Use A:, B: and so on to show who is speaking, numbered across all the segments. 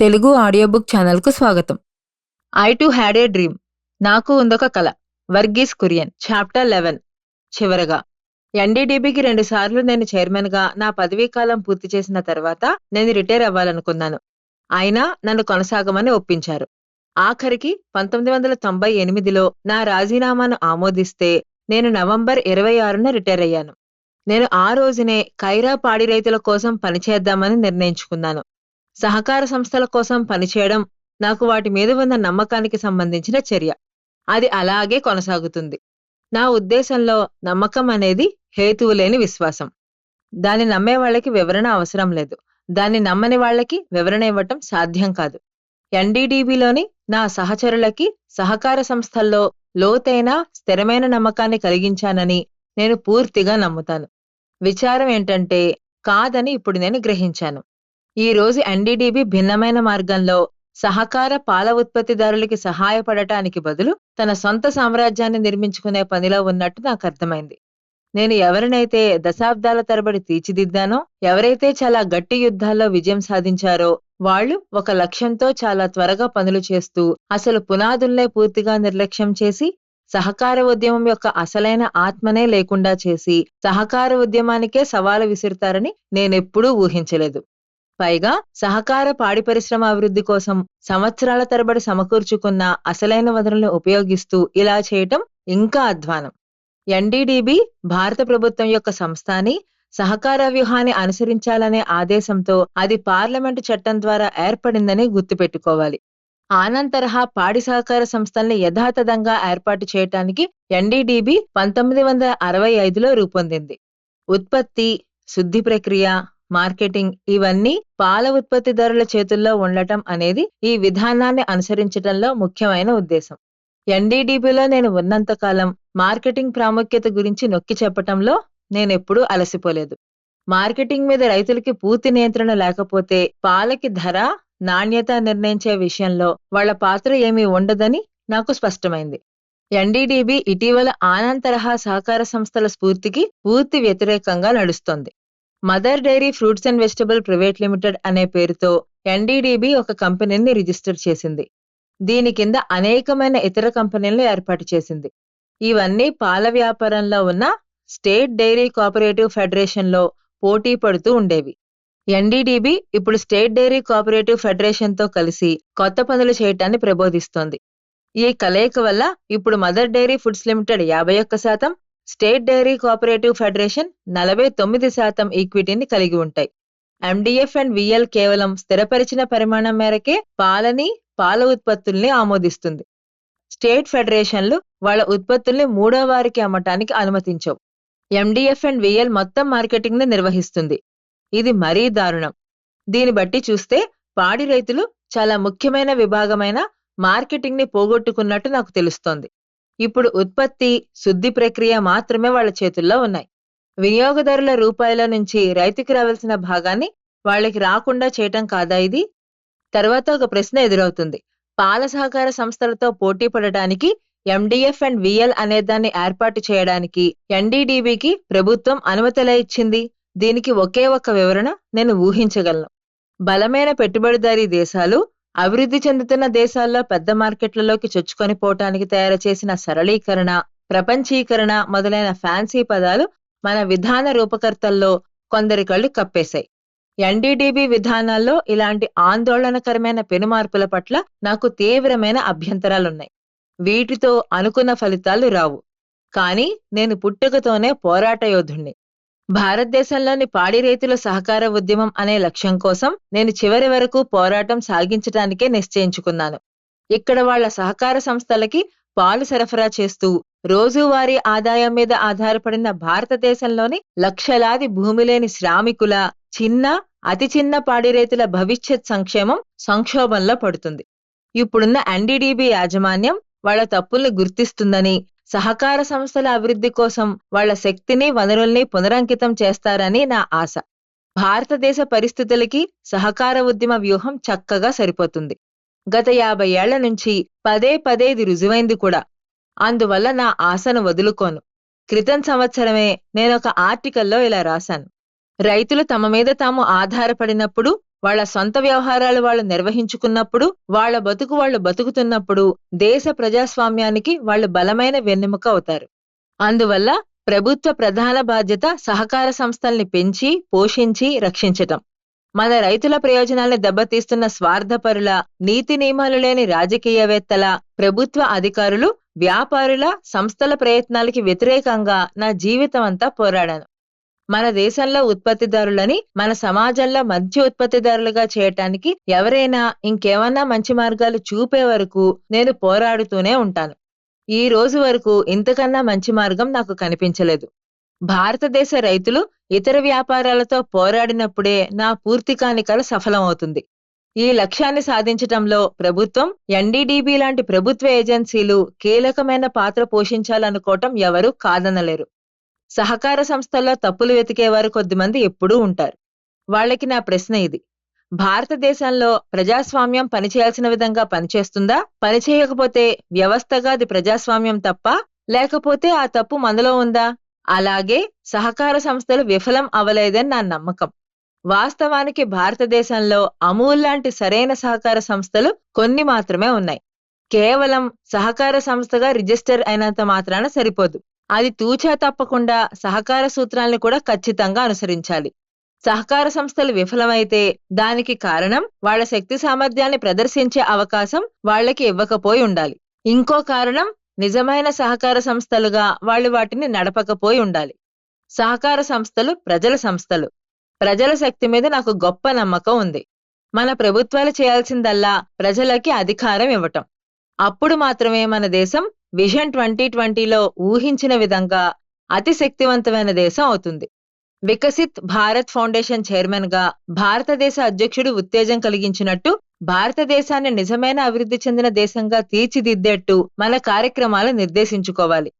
A: Telugu audio book ఛానల్కు స్వాగతం.
B: I too had a dream. నాకు ఉందొక కల. వర్గీస్ కురియన్. Chapter eleven. చివరగా. ఎన్డీడీబీకి రెండు సార్లు నేను చైర్మన్గా నా పదవీ కాలం పూర్తి చేసిన తర్వాత నేను రిటైర్ అవ్వాలనుకున్నాను. అయినా నన్ను కొనసాగమని ఒప్పించారు. ఆఖరికి పంతొమ్మిది వందల తొంభై ఎనిమిదిలో నా రాజీనామాను ఆమోదిస్తే నేను నవంబర్ ఇరవై ఆరున రిటైర్ అయ్యాను. నేను ఆ రోజునే కైరా పాడి రైతుల కోసం పనిచేద్దామని నిర్ణయించుకున్నాను. సహకార సంస్థల కోసం పనిచేయడం నాకు వాటి మీద ఉన్న నమ్మకానికి సంబంధించిన చర్య. అది అలాగే కొనసాగుతుంది. నా ఉద్దేశంలో నమ్మకం అనేది హేతువు లేని విశ్వాసం. దాన్ని నమ్మే వాళ్ళకి వివరణ అవసరం లేదు. దాన్ని నమ్మని వాళ్ళకి వివరణ ఇవ్వటం సాధ్యం కాదు. ఎన్డీడీబీలోని నా సహచరులకి సహకార సంస్థల్లో లోతైన స్థిరమైన నమ్మకాన్ని కలిగించానని నేను పూర్తిగా నమ్ముతాను. విచారం ఏంటంటే కాదని ఇప్పుడు నేను గ్రహించాను. ఈ రోజు ఎన్డీడీబీ భిన్నమైన మార్గంలో సహకార పాల ఉత్పత్తిదారులకి సహాయపడటానికి బదులు తన సొంత సామ్రాజ్యాన్ని నిర్మించుకునే పనిలో ఉన్నట్టు నాకు అర్థమైంది. నేను ఎవరినైతే దశాబ్దాల తరబడి తీర్చిదిద్దానో ఎవరైతే చాలా గట్టి యుద్ధాల్లో విజయం సాధించారో వాళ్ళు ఒక లక్ష్యంతో చాలా త్వరగా పనులు చేస్తూ అసలు పునాదుల్నే పూర్తిగా నిర్లక్ష్యం చేసి సహకార ఉద్యమం యొక్క అసలైన ఆత్మనే లేకుండా చేసి సహకార ఉద్యమానికే సవాలు విసురుతారని నేనెప్పుడూ ఊహించలేదు. పైగా సహకార పాడి పరిశ్రమ అభివృద్ధి కోసం సంవత్సరాల తరబడి సమకూర్చుకున్న అసలైన వనరులను ఉపయోగిస్తూ ఇలా చేయటం ఇంకా అధ్వానం. ఎన్డీడీబీ భారత ప్రభుత్వం యొక్క సంస్థ అని సహకార వ్యూహాన్ని అనుసరించాలనే ఆదేశంతో అది పార్లమెంటు చట్టం ద్వారా ఏర్పడిందని గుర్తుపెట్టుకోవాలి. ఆనంద్ తరహా పాడి సహకార సంస్థల్ని యథాతథంగా ఏర్పాటు చేయటానికి ఎన్డీడీబీ పంతొమ్మిది వందల అరవై ఐదులో రూపొందింది. ఉత్పత్తి శుద్ధి ప్రక్రియ మార్కెటింగ్ ఇవన్నీ పాల ఉత్పత్తిదారుల చేతుల్లో ఉండటం అనేది ఈ విధానాన్ని అనుసరించడంలో ముఖ్యమైన ఉద్దేశం. ఎన్డీడీబీలో నేను ఉన్నంతకాలం మార్కెటింగ్ ప్రాముఖ్యత గురించి నొక్కి చెప్పటంలో నేనెప్పుడూ అలసిపోలేదు. మార్కెటింగ్ మీద రైతులకి పూర్తి నియంత్రణ లేకపోతే పాలకి ధర నాణ్యత నిర్ణయించే విషయంలో వాళ్ళ పాత్ర ఏమీ ఉండదని నాకు స్పష్టమైంది. ఎన్డీడీబీ ఇటీవల ఆనంద్ తరహా సహకార సంస్థల స్ఫూర్తికి పూర్తి వ్యతిరేకంగా నడుస్తోంది. Mother Dairy fruits and vegetable private limited అనే పేరుతో ఎన్డీడీబీ ఒక కంపెనీని రిజిస్టర్ చేసింది. దీని కింద అనేకమైన ఇతర కంపెనీలను ఏర్పాటు చేసింది. ఇవన్నీ పాల వ్యాపారంలో ఉన్న స్టేట్ డైరీ కోఆపరేటివ్ ఫెడరేషన్లో పోటీ పడుతూ ఉండేవి. ఎన్డీడీబీ ఇప్పుడు స్టేట్ డైరీ కోఆపరేటివ్ ఫెడరేషన్తో కలిసి కొత్త పనులు చేయటాన్ని ప్రబోధిస్తోంది. ఈ కలయిక వల్ల ఇప్పుడు మదర్ డైరీ ఫుడ్స్ లిమిటెడ్ యాభై ఒక్క శాతం స్టేట్ డైరీ కోఆపరేటివ్ ఫెడరేషన్ నలభై తొమ్మిది శాతం ఈక్విటీని కలిగి ఉంటాయి. ఎండిఎఫ్ అండ్ విఎల్ కేవలం స్థిరపరిచిన పరిమాణం మేరకే పాలని పాల ఉత్పత్తుల్ని ఆమోదిస్తుంది. స్టేట్ ఫెడరేషన్లు వాళ్ళ ఉత్పత్తుల్ని మూడో వారికి అమ్మటానికి అనుమతించవు. ఎండిఎఫ్ అండ్ విఎల్ మొత్తం మార్కెటింగ్ని నిర్వహిస్తుంది. ఇది మరీ దారుణం. దీని బట్టి చూస్తే పాడి రైతులు చాలా ముఖ్యమైన విభాగమైన మార్కెటింగ్ని పోగొట్టుకున్నట్టు నాకు తెలుస్తోంది. ఇప్పుడు ఉత్పత్తి శుద్ధి ప్రక్రియ మాత్రమే వాళ్ళ చేతుల్లో ఉన్నాయి. వినియోగదారుల రూపాయల నుంచి రైతుకి రావాల్సిన భాగాన్ని వాళ్ళకి రాకుండా చేయటం కాదా ఇది? తర్వాత ఒక ప్రశ్న ఎదురవుతుంది. పాల సహకార సంస్థలతో పోటీ పడటానికి ఎండిఎఫ్ అండ్ విఎల్ అనే దాన్ని ఏర్పాటు చేయడానికి ఎన్డీడీబీకి ప్రభుత్వం అనుమతిలా ఇచ్చింది. దీనికి ఒకే ఒక్క వివరణ నేను ఊహించగలను. బలమైన పెట్టుబడిదారీ దేశాలు అభివృద్ధి చెందుతున్న దేశాల్లో పెద్ద మార్కెట్లలోకి చొచ్చుకొని పోవటానికి తయారు చేసిన సరళీకరణ ప్రపంచీకరణ మొదలైన ఫ్యాన్సీ పదాలు మన విధాన రూపకర్తల్లో కొందరి కళ్ళు కప్పేశాయి. ఎన్డీడీబీ విధానాల్లో ఇలాంటి ఆందోళనకరమైన పెనుమార్పుల పట్ల నాకు తీవ్రమైన అభ్యంతరాలున్నాయి. వీటితో అనుకున్న ఫలితాలు రావు. కానీ నేను పుట్టుకతోనే పోరాట యోధుణ్ణి భారతదేశంలోని పాడి రైతుల సహకార ఉద్యమం అనే లక్ష్యం కోసం నేను చివరి వరకు పోరాటం సాగించడానికే నిశ్చయించుకున్నాను. ఇక్కడ వాళ్ళ సహకార సంస్థలకి పాలు సరఫరా చేస్తూ రోజువారీ ఆదాయం మీద ఆధారపడిన భారతదేశంలోని లక్షలాది భూమి లేని శ్రామికుల చిన్న అతి చిన్న పాడి రైతుల భవిష్యత్ సంక్షేమం సంక్షోభంలో పడుతుంది. ఇప్పుడున్న ఎన్డీడీబీ యాజమాన్యం వాళ్ళ తప్పుల్ని గుర్తిస్తుందని సహకార సంస్థల అభివృద్ధి కోసం వాళ్ళ శక్తిని వనరుల్ని పునరంకితం చేస్తారని నా ఆశ. భారతదేశ పరిస్థితులకి సహకార ఉద్యమ వ్యూహం చక్కగా సరిపోతుంది. గత యాభై ఏళ్ళ నుంచి పదే పదే ఇది రుజువైంది కూడా. అందువల్ల నా ఆశను వదులుకోను. క్రితం సంవత్సరమే నేనొక ఆర్టికల్లో ఇలా రాశాను. రైతులు తమ మీద తాము ఆధారపడినప్పుడు వాళ్ళ సొంత వ్యవహారాలు వాళ్ళు నిర్వహించుకున్నప్పుడు వాళ్ళ బతుకు వాళ్ళు బతుకుతున్నప్పుడు దేశ ప్రజాస్వామ్యానికి వాళ్ళు బలమైన వెన్నెముక అవుతారు. అందువల్ల ప్రభుత్వ ప్రధాన బాధ్యత సహకార సంస్థల్ని పెంచి పోషించి రక్షించటం. మన రైతుల ప్రయోజనాల్ని దెబ్బతీస్తున్న స్వార్థపరుల నీతి నియమాలు లేని రాజకీయవేత్తల ప్రభుత్వ అధికారులు వ్యాపారుల సంస్థల ప్రయత్నాలకి వ్యతిరేకంగా నా జీవితం అంతా పోరాడాను. మన దేశంలో ఉత్పత్తిదారులని మన సమాజంలో మధ్య ఉత్పత్తిదారులుగా చేయటానికి ఎవరైనా ఇంకేమన్నా మంచి మార్గాలు చూపే వరకు నేను పోరాడుతూనే ఉంటాను. ఈ రోజు వరకు ఇంతకన్నా మంచి మార్గం నాకు కనిపించలేదు. భారతదేశ రైతులు ఇతర వ్యాపారాలతో పోరాడినప్పుడే నా పూర్తి కానికల సఫలమవుతుంది. ఈ లక్ష్యాన్ని సాధించటంలో ప్రభుత్వం ఎన్డీడీబీ లాంటి ప్రభుత్వ ఏజెన్సీలు కీలకమైన పాత్ర పోషించాలనుకోవటం ఎవరూ కాదనలేరు. సహకార సంస్థల్లో తప్పులు వెతికేవారు కొద్దిమంది ఎప్పుడూ ఉంటారు. వాళ్ళకి నా ప్రశ్న ఇది. భారతదేశంలో ప్రజాస్వామ్యం పనిచేయాల్సిన విధంగా పనిచేస్తుందా? పనిచేయకపోతే వ్యవస్థగా అది ప్రజాస్వామ్యం తప్ప లేకపోతే ఆ తప్పు మనలో ఉందా? అలాగే సహకార సంస్థలు విఫలం అవలేదని నా నమ్మకం. వాస్తవానికి భారతదేశంలో అమూల్ లాంటి సరైన సహకార సంస్థలు కొన్ని మాత్రమే ఉన్నాయి. కేవలం సహకార సంస్థగా రిజిస్టర్ అయినంత మాత్రాన సరిపోదు. అది తూచా తప్పకుండా సహకార సూత్రాలను కూడా ఖచ్చితంగా అనుసరించాలి. సహకార సంస్థలు విఫలమైతే దానికి కారణం వాళ్ళ శక్తి సామర్థ్యాన్ని ప్రదర్శించే అవకాశం వాళ్ళకి ఇవ్వకపోయి ఉండాలి. ఇంకో కారణం నిజమైన సహకార సంస్థలుగా వాళ్ళు వాటిని నడపకపోయి ఉండాలి. సహకార సంస్థలు ప్రజల సంస్థలు. ప్రజల శక్తి మీద నాకు గొప్ప నమ్మకం ఉంది. మన ప్రభుత్వాలు చేయాల్సిందల్లా ప్రజలకి అధికారం ఇవ్వటం. అప్పుడు మాత్రమే మన దేశం విజన్ ట్వంటీ ట్వంటీలో ఊహించిన విధంగా అతి శక్తివంతమైన దేశం అవుతుంది. వికసిత్ భారత్ ఫౌండేషన్ చైర్మన్గా భారతదేశ అధ్యక్షుడు ఉత్తేజం కలిగించినట్టు భారతదేశాన్ని నిజమైన అభివృద్ధి చెందిన దేశంగా తీర్చిదిద్దేట్టు మన కార్యక్రమాలు నిర్దేశించుకోవాలి.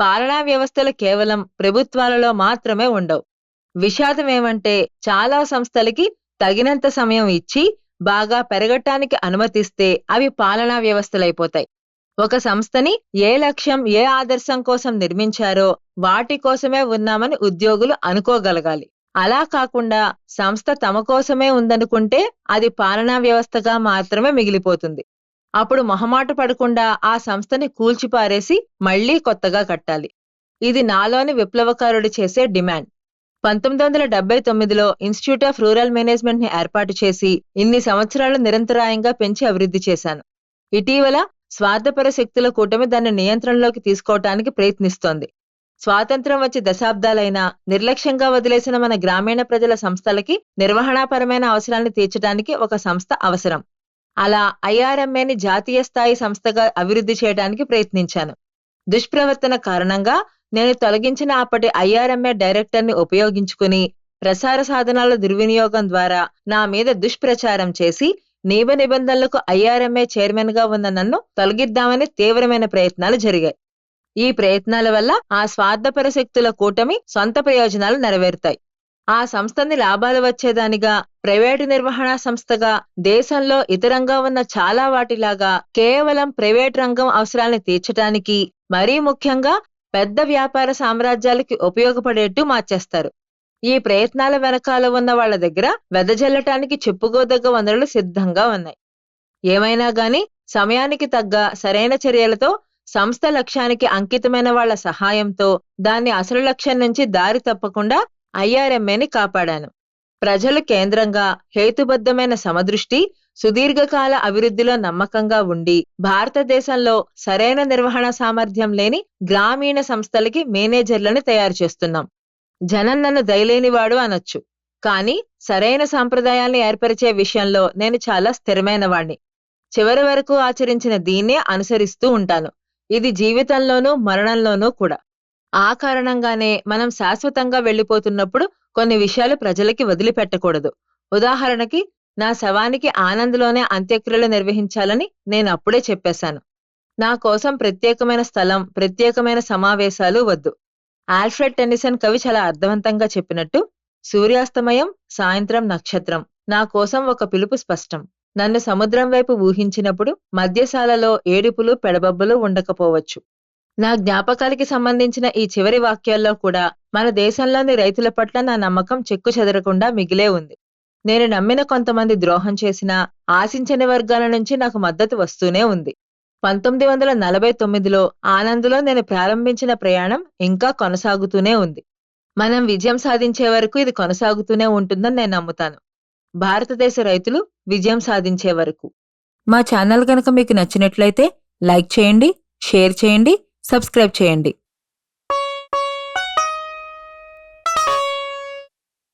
B: పాలనా వ్యవస్థలు కేవలం ప్రభుత్వాలలో మాత్రమే ఉండవు. విషాదం ఏమంటే చాలా సంస్థలకి తగినంత సమయం ఇచ్చి బాగా పెరగటానికి అనుమతిస్తే అవి పాలనా వ్యవస్థలైపోతాయి. ఒక సంస్థని ఏ లక్ష్యం ఏ ఆదర్శం కోసం నిర్మించారో వాటి కోసమే ఉన్నామని ఉద్యోగులు అనుకోగలగాలి. అలా కాకుండా సంస్థ తమ కోసమే ఉందనుకుంటే అది పాలనా వ్యవస్థగా మాత్రమే మిగిలిపోతుంది. అప్పుడు మొహమాట పడకుండా ఆ సంస్థని కూల్చిపారేసి మళ్ళీ కొత్తగా కట్టాలి. ఇది నాలోని విప్లవకారుడు చేసే డిమాండ్. పంతొమ్మిది వందల డెబ్బై తొమ్మిదిలో ఇన్స్టిట్యూట్ ఆఫ్ రూరల్ మేనేజ్మెంట్ని ఏర్పాటు చేసి ఇన్ని సంవత్సరాలు నిరంతరాయంగా పెంచి అభివృద్ధి చేశాను. ఇటీవల స్వార్థపర శక్తుల కూటమి దాన్ని నియంత్రణలోకి తీసుకోవటానికి ప్రయత్నిస్తోంది. స్వాతంత్రం వచ్చి దశాబ్దాలైనా నిర్లక్ష్యంగా వదిలేసిన మన గ్రామీణ ప్రజల సంస్థలకి నిర్వహణాపరమైన అవసరాన్ని తీర్చడానికి ఒక సంస్థ అవసరం. అలా ఐఆర్ఎంఏని జాతీయ స్థాయి సంస్థగా అభివృద్ధి చేయడానికి ప్రయత్నించాను. దుష్ప్రవర్తన కారణంగా నేను తొలగించిన అప్పటి ఐఆర్ఎంఏ డైరెక్టర్ని ఉపయోగించుకుని ప్రసార సాధనాల దుర్వినియోగం ద్వారా నా మీద దుష్ప్రచారం చేసి నియమ నిబంధనలకు ఐఆర్ఎంఏ చైర్మన్గా ఉన్న నన్ను తొలగిద్దామని తీవ్రమైన ప్రయత్నాలు జరిగాయి. ఈ ప్రయత్నాల వల్ల ఆ స్వార్థపర శక్తుల కూటమి సొంత ప్రయోజనాలు నెరవేరుతాయి. ఆ సంస్థని లాభాలు వచ్చేదానిగా ప్రైవేటు నిర్వహణ సంస్థగా దేశంలో ఇతరంగా ఉన్న చాలా వాటిలాగా కేవలం ప్రైవేట్ రంగం అవసరాలను తీర్చటానికి మరీ ముఖ్యంగా పెద్ద వ్యాపార సామ్రాజ్యాలకి ఉపయోగపడేట్టు మార్చేస్తారు. ఈ ప్రయత్నాల వెనకాల ఉన్న వాళ్ళ దగ్గర వెదజల్లటానికి చెప్పుకోదగ్గ వనరులు సిద్ధంగా ఉన్నాయి. ఏమైనా గాని సమయానికి తగ్గ సరైన చర్యలతో సంస్థ లక్ష్యానికి అంకితమైన వాళ్ళ సహాయంతో దాన్ని అసలు లక్ష్యం నుంచి దారి తప్పకుండా ఐఆర్ఎంఏని కాపాడాను. ప్రజలు కేంద్రంగా హేతుబద్ధమైన సమదృష్టి సుదీర్ఘకాల అభివృద్ధిలో నమ్మకంగా ఉండి భారతదేశంలో సరైన నిర్వహణ సామర్థ్యం లేని గ్రామీణ సంస్థలకి మేనేజర్లను తయారు చేస్తున్నాం. జనం నన్ను దయలేనివాడు అనొచ్చు. కానీ సరైన సాంప్రదాయాల్ని ఏర్పరిచే విషయంలో నేను చాలా స్థిరమైన వాణ్ణి చివరి వరకు ఆచరించిన దీన్నే అనుసరిస్తూ ఉంటాను. ఇది జీవితంలోనూ మరణంలోనూ కూడా. ఆ కారణంగానే మనం శాశ్వతంగా వెళ్ళిపోతున్నప్పుడు కొన్ని విషయాలు ప్రజలకి వదిలిపెట్టకూడదు. ఉదాహరణకి నా శవానికి ఆనంద్లోనే అంత్యక్రియలు నిర్వహించాలని నేను అప్పుడే చెప్పేశాను. నా కోసం ప్రత్యేకమైన స్థలం ప్రత్యేకమైన సమావేశాలు వద్దు. ఆల్ఫ్రెడ్ టెన్నిసన్ కవి చాలా అర్థవంతంగా చెప్పినట్టు సూర్యాస్తమయం సాయంత్రం నక్షత్రం నా కోసం ఒక పిలుపు స్పష్టం. నన్ను సముద్రం వైపు ఊహించినప్పుడు మద్యశాలలో ఏడుపులు పెడబబ్బులు ఉండకపోవచ్చు. నా జ్ఞాపకాలకి సంబంధించిన ఈ చివరి వాక్యాల్లో కూడా మన దేశంలోని రైతుల పట్ల నా నమ్మకం చెక్కు చెదరకుండా మిగిలే ఉంది. నేను నమ్మిన కొంతమంది ద్రోహం చేసినా ఆశించని వర్గాల నుంచి నాకు మద్దతు వస్తూనే ఉంది. పంతొమ్మిది వందల నలభై తొమ్మిదిలో ఆనంద్లో నేను ప్రారంభించిన ప్రయాణం ఇంకా కొనసాగుతూనే ఉంది. మనం విజయం సాధించే వరకు ఇది కొనసాగుతూనే ఉంటుందని నేను నమ్ముతాను. భారతదేశ రైతులు విజయం సాధించే వరకు.
A: మా ఛానల్ కనుక మీకు నచ్చినట్లయితే లైక్ చేయండి షేర్ చేయండి సబ్స్క్రైబ్ చేయండి.